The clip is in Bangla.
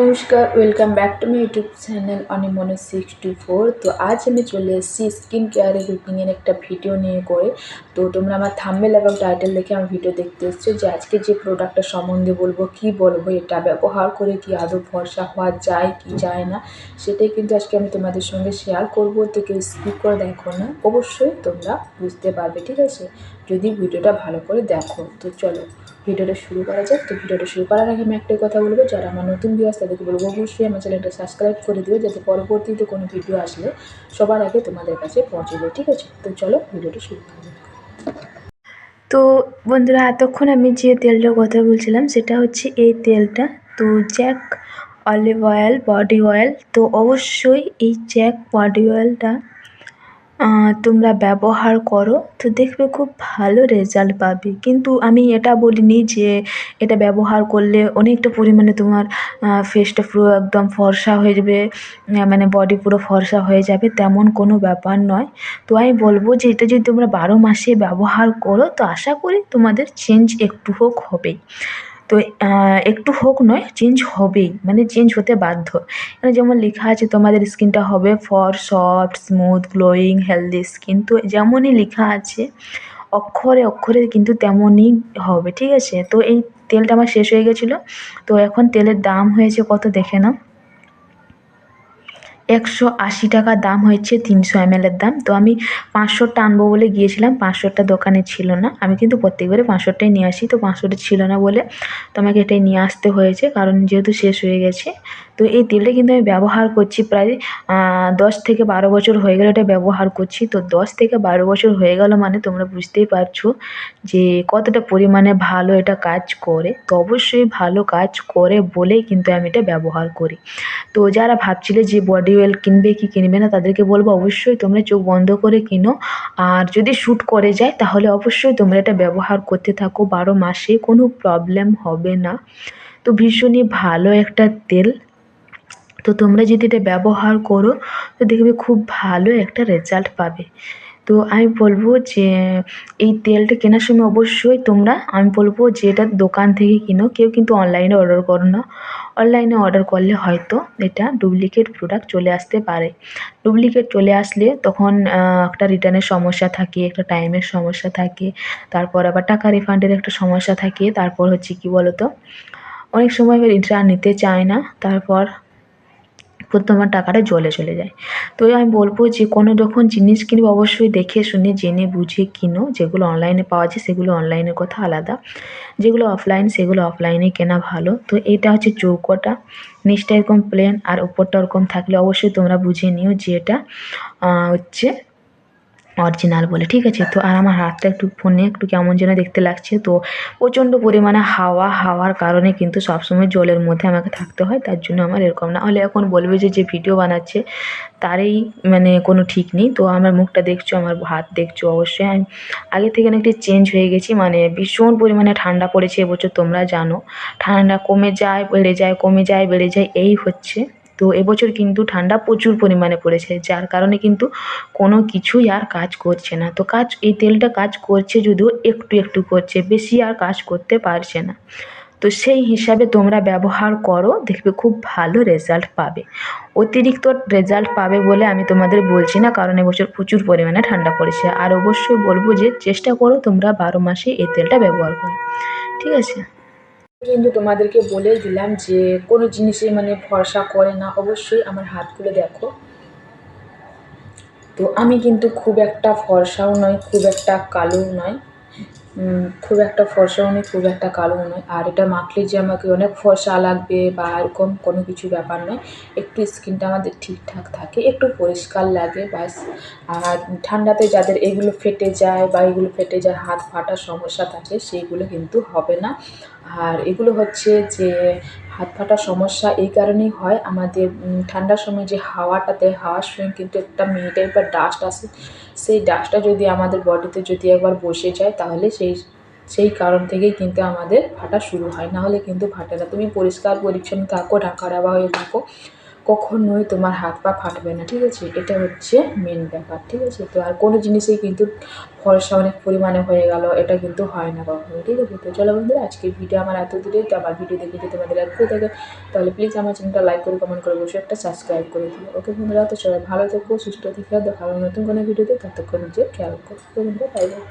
নমস্কার welcome back to my YouTube channel অনিমনে six two four তো আজ আমি চলে এসেছি স্কিন কেয়ারের রুটিনের একটা ভিডিও নিয়ে করে। তো তোমরা আমার থাম্বেল এবং টাইটেল দেখে আমার ভিডিও দেখতে এসছো যে আজকে যে প্রোডাক্টটা সম্বন্ধে বলব, কি বলব, এটা ব্যবহার করে কি আদৌ ভরসা হওয়া যায়, কি যায় না, সেটাই কিন্তু আজকে আমি তোমাদের সঙ্গে শেয়ার করব। তো কেউ স্কিপ করে দেখো না, অবশ্যই তোমরা বুঝতে পারবে, ঠিক আছে? যদি ভিডিওটা ভালো করে দেখো, তো চলো। ভিডিওটা শুরু করা যাক। তো ভিডিওটা শুরু করার আগে আমি একটাই কথা বলব, যারা আমার নতুন ভিউয়ার্স তাদেরকে বলব, অবশ্যই আমার চ্যানেলটা সাবস্ক্রাইব করে দিও, যাতে পরবর্তীতে কোনো ভিডিও আসলে সবার আগে তোমাদের কাছে পৌঁছে যায়, ঠিক আছে? তো চলো ভিডিওটা শুরু করা যাক। তো বন্ধুরা, এতক্ষণ আমি যে তেলটার কথা বলছিলাম, সেটা হচ্ছে এই তেলটা। তো Jack olive oil body oil তো অবশ্যই এই জ্যাক বডি অয়েলটা তোমরা ব্যবহার করো, তো দেখবে খুব ভালো রেজাল্ট পাবে। কিন্তু আমি এটা বলিনি যে এটা ব্যবহার করলে অনেকটা পরিমাণে তোমার ফেসটা পুরো একদম ফর্সা হয়ে যাবে মানে বডি পুরো ফর্সা হয়ে যাবে, তেমন কোনো ব্যাপার নয়। তো আমি বলব যে এটা যদি তোমরা বারো মাসে ব্যবহার করো, তো আশা করি তোমাদের চেঞ্জ একটু হোক হবেই। তো একটু হোক নয় চেঞ্জ হবেই মানে চেঞ্জ হতে বাধ্য। এখানে যেমন লেখা আছে, তোমাদের স্কিনটা হবে for soft smooth glowing healthy skin তো যেমনই লেখা আছে, অক্ষরে অক্ষরে কিন্তু তেমনই হবে, ঠিক আছে? তো এই তেলটা আমার শেষ হয়ে গেছিল। তো এখন তেলের দাম হয়েছে কত দেখে নাও। একশো আশি টাকা দাম হয়েছে তিনশো এমএলের দাম। তো আমি পাঁচশোটা আনব বলে গিয়েছিলাম, পাঁচশোটা দোকানে ছিল না। আমি কিন্তু প্রত্যেকবারে পাঁচশোটাই নিয়ে আসি। তো পাঁচশোটা ছিল না বলে তো আমাকে এটাই নিয়ে আসতে হয়েছে, কারণ যেহেতু শেষ হয়ে গেছে। তো এই তেলটা কিন্তু আমি ব্যবহার করছি প্রায় দশ থেকে বারো বছর হয়ে গেলে এটা ব্যবহার করছি। তো দশ থেকে বারো বছর হয়ে গেল মানে তোমরা বুঝতেই পারছ যে কতটা পরিমাণে ভালো এটা কাজ করে। তো অবশ্যই ভালো কাজ করে বলেই কিন্তু আমি এটা ব্যবহার করি। তো যারা ভাবছিলে যে বডি অয়েল কিনবে, কি কিনবে না, তাদেরকে বলব অবশ্যই তোমরা চোখ বন্ধ করে কিনো। আর যদি শ্যুট করে যায়, তাহলে অবশ্যই তোমরা এটা ব্যবহার করতে থাকো। বারো মাসে কোনো প্রবলেম হবে না। তো ভীষণই ভালো একটা তেল। তো তোমরা যদি এটা ব্যবহার করো, তো দেখবে খুব ভালো একটা রেজাল্ট পাবে। তো আমি বলব যে, এই তেলটা কেনার সময় অবশ্যই তোমরা, আমি বলব যে এটা দোকান থেকে কিনো। কেউ কিন্তু অনলাইনে অর্ডার করো না। অনলাইনে অর্ডার করলে হয়তো এটা ডুপ্লিকেট প্রোডাক্ট চলে আসতে পারে। ডুপ্লিকেট চলে আসলে তখন একটা রিটার্নের সমস্যা থাকে, একটা টাইমের সমস্যা থাকে। তারপর আবার টাকা রিফান্ডের একটা সমস্যা থাকে। তারপর হচ্ছে কি বলো তো অনেক সময় রিটার্ন নিতে চায় না। তারপর তোমার টাকাটা জলে চলে যায়। তো আমি বলব যে, কোনো যখন জিনিস কিনবে অবশ্যই দেখে শুনে, জেনে, বুঝে কিনো। যেগুলো অনলাইনে পাওয়া যায়, সেগুলো অনলাইনের কথা আলাদা। যেগুলো অফলাইন সেগুলো অফলাইনে কেনা ভালো। তো এটা হচ্ছে চৌকোটা। নিচটা এরকম প্লেন আর উপরটা ওরকম থাকলে অবশ্যই তোমরা বুঝে নিও যে এটা হচ্ছে অরিজিনাল বলে, ঠিক আছে? তো আর আমার হাতটা একটু, ফোনে একটু কেমন যেন দেখতে লাগছে, তো প্রচণ্ড পরিমাণে হাওয়া, হাওয়ার কারণে কিন্তু সবসময় জলের মধ্যে আমাকে থাকতে হয়, তার জন্য আমার এরকম না। হলে এখন বলবে যে যে ভিডিও বানাচ্ছে, তারই মানে কোনো ঠিক নেই। তো আমার মুখটা দেখছ, আমার হাত দেখছ অবশ্যই। আমি আগে থেকে অনেকটা চেঞ্জ হয়ে গেছি মানে ভীষণ পরিমাণে ঠান্ডা পড়েছে এবছর তোমরা জানো। ঠান্ডা কমে যায়, বেড়ে যায়, কমে যায়, বেড়ে যায়, এই হচ্ছে। তো এবছর কিন্তু ঠান্ডা প্রচুর পরিমাণে পড়েছে, যার কারণে কিন্তু কোনো কিছুই আর কাজ করছে না। তো কাজ, এই তেলটা কাজ করছে যদিও একটু একটু করছে, বেশি আর কাজ করতে পারছে না। তো সেই হিসাবে তোমরা ব্যবহার করো, দেখবে খুব ভালো রেজাল্ট পাবে। অতিরিক্ত রেজাল্ট পাবে বলে আমি তোমাদের বলছি না, কারণ এবছর প্রচুর পরিমাণে ঠান্ডা পড়েছে। আর অবশ্যই বলব যে চেষ্টা করো তোমরা বারো মাসে এই তেলটা ব্যবহার করো। ঠিক আছে? কিন্তু তোমাদেরকে বলে দিলাম যে কোনো জিনিসে মানে ভরসা করে না, অবশ্যই আমার হাতগুলো দেখো। তো আমি কিন্তু খুব একটা ফর্সাও নয় খুব একটা কালোও নয় খুব একটা ফর্সাও নয় খুব একটা কালোও নয় আর এটা মাখলে যে আমাকে অনেক ফর্সা লাগবে বা এরকম কোনো কিছু ব্যাপার নয়, একটু স্কিনটা আমাদের ঠিকঠাক থাকে, একটু পরিষ্কার লাগে, ব্যাস। আর ঠান্ডাতে যাদের এগুলো ফেটে যায় বা এগুলো ফেটে যায়, হাত ফাটার সমস্যা থাকে সেইগুলো কিন্তু হবে না। আর এগুলো হচ্ছে যে হাত ফাটার সমস্যা এই কারণেই হয়। আমাদের ঠান্ডার সময় যে হাওয়াটাতে হাওয়ার সময় কিন্তু একটা মেয়ে বা ডাস্ট আসে সেই ডাস্টটা যদি আমাদের বডিতে যদি একবার বসে যায়, তাহলে সেই সেই কারণ থেকেই কিন্তু আমাদের ফাটা শুরু হয়। নাহলে কিন্তু ফাটে না। তুমি পরিষ্কার, পরিচ্ছন্ন থাকো, ঢাকা ডাবা হয়ে থাকো। কখনোই তোমার হাত পা ফাটবে না, ঠিক আছে? এটা হচ্ছে মেন ব্যাপার, ঠিক আছে? তো আর কোনো জিনিসেই কিন্তু ফর্সা অনেক পরিমাণে হয়ে গেল, এটা কিন্তু হয় না কখনো, ঠিক আছে? তো চলো বন্ধুরা, আজকের ভিডিও আমার এত দূরে, তো আমার ভিডিও দেখে যদি তোমাদের করে থাকে, তাহলে প্লিজ আমার চ্যানেলটা লাইক করে কমেন্ট করে বসে একটা সাবস্ক্রাইব করে দিও ওকে বন্ধুরা? তো সবাই ভালো থেকো, সুস্থ থেকো, দেখা নতুন কোনো ভিডিওতে ততক্ষণ যে খেয়াল করো বন্ধুরা বাই বাই